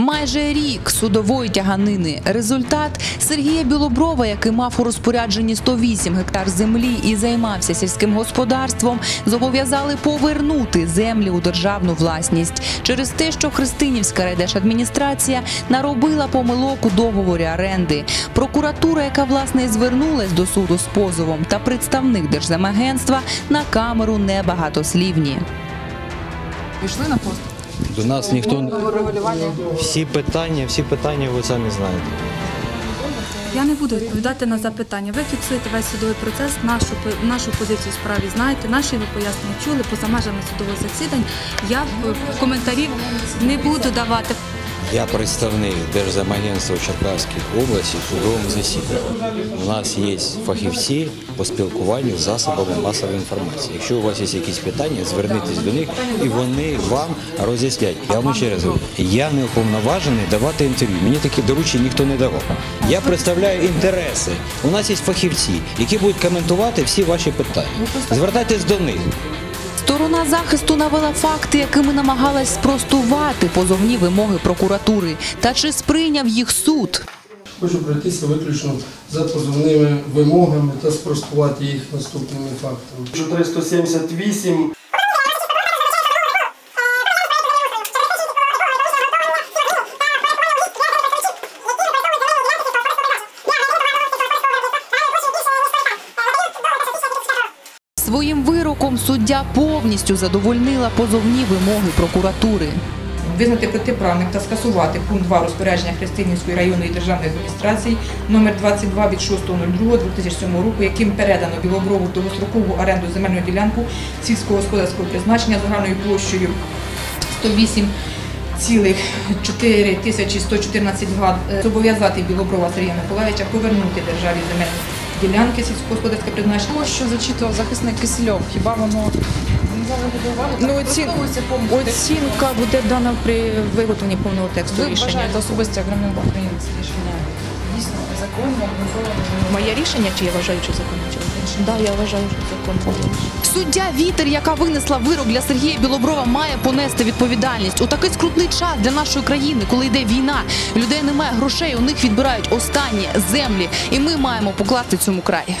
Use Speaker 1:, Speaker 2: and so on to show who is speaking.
Speaker 1: Майже рік судової тяганини. Результат Сергія Білоброва, який мав у розпорядженні 108 гектар землі і займався сільським господарством, зобов'язали повернути землі у державну власність через те, що Христинівська райдержадміністрація наробила помилок у договорі оренди. Прокуратура, яка власне звернулась до суду з позовом, та представник Держземагентства на камеру небагатослівні.
Speaker 2: Пішли на пост.
Speaker 3: До нас ніхто всі питання, всі питання ви самі знаєте.
Speaker 4: Я не буду відповідати на запитання. Ви фіксуєте весь судовий процес, нашу нашу позицію в справі знаєте, наші ви пояснення чули поза межами судових засідань. Я в- коментарів не буду давати.
Speaker 3: Я представник Держземагентства в Черкаській області в судовому засіданні. У нас є фахівці по спілкуванню з засобами масової інформації. Якщо у вас є якісь питання, звернітесь до них і вони вам роз'яснять. Я вам ще раз говорю, я не уповноважений давати інтерв'ю. Мені такі доручення ніхто не давав. Я представляю інтереси. У нас є фахівці, які будуть коментувати всі ваші питання. Звертайтесь до них.
Speaker 1: Сторона захисту навела факти, якими намагалась спростувати позовні вимоги прокуратури. Та чи сприйняв їх суд?
Speaker 5: Хочу пройтися виключно за позовними вимогами та спростувати їх наступними фактами. 478
Speaker 1: Своїм вироком суддя повністю задовольнила позовні вимоги прокуратури.
Speaker 2: Визнати протиправним та скасувати пункт 2 розпорядження Христинівської районної державної адміністрації номер 22 від 6.02.2007 року, яким передано Білоброву довгострокову оренду земельну ділянку сільськогосподарського призначення загальною площею 108,4 тисячі 114 га, е, зобов'язати Білоброва Сергія Миколаївича повернути державі земельні ділянки сільськогосподарське призначення.
Speaker 6: Тому що зачитував захисник Кисельов, хіба воно?
Speaker 2: Ну, оці- Оцінка буде дана при виготовленні повного тексту
Speaker 6: Ви
Speaker 2: рішення.
Speaker 6: вважаєте особисто як громадянин України це рішення дійсно законно, обґрунтовано?
Speaker 2: Моє рішення, чи я вважаю, що законно? Так, да, я вважаю, що законно.
Speaker 1: Суддя Вітер, яка винесла вирок для Сергія Білоброва, має понести відповідальність у такий скрутний час для нашої країни, коли йде війна. Людей немає грошей, у них відбирають останні землі, і ми маємо покласти цьому край.